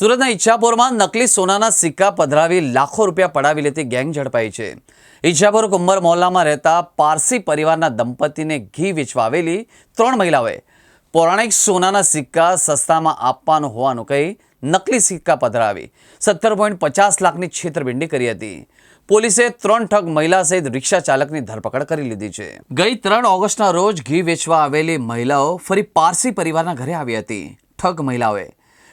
સુરતના ઈચ્છાપુરમાં નકલી સોનાના સિક્કા પધરાવી લાખો રૂપિયા પડાવી લેતી ગેંગ ઝડપાઈ છે. ઈચ્છાપુર કુંભર મોહલ્લામાં રહેતા પારસી પરિવારના દંપતીને ઘી વેચવા આવેલી ત્રણ મહિલાઓએ પૌરાણિક સોનાના સિક્કા સસ્તામાં આપવાનું હોવાનું કહી નકલી સિક્કા પધરાવી સત્તર પોઈન્ટ પચાસ લાખની છેતરપિંડી કરી હતી. પોલીસે ત્રણ ઠગ મહિલા સહિત રિક્ષા ચાલકની ધરપકડ કરી લીધી છે. ગઈ ત્રણ ઓગસ્ટના રોજ ઘી વેચવા આવેલી મહિલાઓ ફરી પારસી પરિવારના ઘરે આવી હતી. ઠગ મહિલાઓએ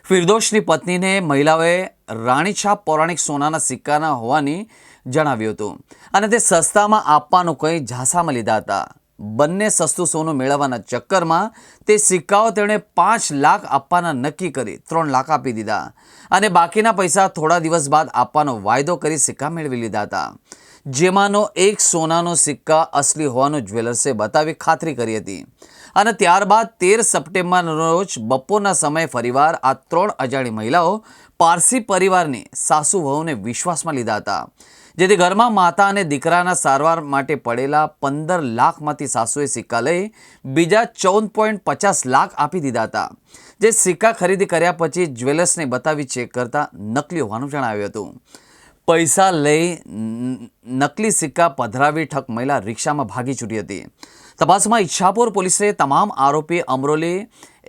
ફિરદોશની પત્નીને મહિલાઓએ રાણીછાપ પૌરાણિક સોનાના સિક્કાના હોવાની જણાવ્યું હતું. અને તે સસ્તામાં આપવાનું કંઈ ઝાંસામાં લીધા હતા. બંને સસ્તું સોનું મેળવવાના ચક્કરમાં તે સિક્કાઓ તેણે પાંચ લાખ આપવાના નક્કી કરી ત્રણ લાખ આપી દીધા. અને બાકીના પૈસા થોડા દિવસ બાદ આપવાનો વાયદો કરી સિક્કા મેળવી લીધા હતા. જેમાંનો એક સોનાનો સિક્કા અસલી હોવાનું જ્વેલર્સે બતાવી ખાતરી કરી હતી. અને ત્યારબાદ તેર સપ્ટેમ્બરના રોજ બપોરના સમયે ફરીવાર આ ત્રણ અજાણી મહિલાઓ પારસી પરિવારની સાસુ વહુને વિશ્વાસમાં લીધા હતા. જેથી ઘરમાં માતા અને દીકરાના સારવાર માટે પડેલા પંદર લાખમાંથી સાસુએ સિક્કા લઈ બીજા ચૌદ પોઈન્ટ પચાસ લાખ આપી દીધા હતા. જે સિક્કા ખરીદી કર્યા પછી જ્વેલર્સને બતાવી ચેક કરતા નકલી હોવાનું જણાવ્યું હતું. પૈસા લઈ નકલી સિક્કા પધરાવી ઠક મહિલા રિક્ષામાં ભાગી છૂટી હતી. તપાસમાં ઈચ્છાપુર પોલીસે તમામ આરોપી અમરોલી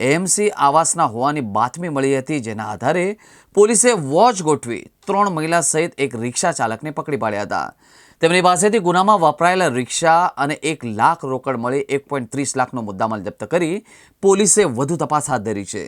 એએમસી આવાસના હોવાની બાતમી મળી હતી, જેના આધારે પોલીસે વોચ ગોઠવી ત્રણ મહિલા સહિત એક રિક્ષા ચાલકને પકડી પાડ્યા હતા. તેમની પાસેથી ગુનામાં વપરાયેલા રિક્ષા અને એક લાખ રોકડ મળી એક પોઈન્ટ ત્રીસ લાખનો મુદ્દામાલ જપ્ત કરી પોલીસે વધુ તપાસ હાથ ધરી છે.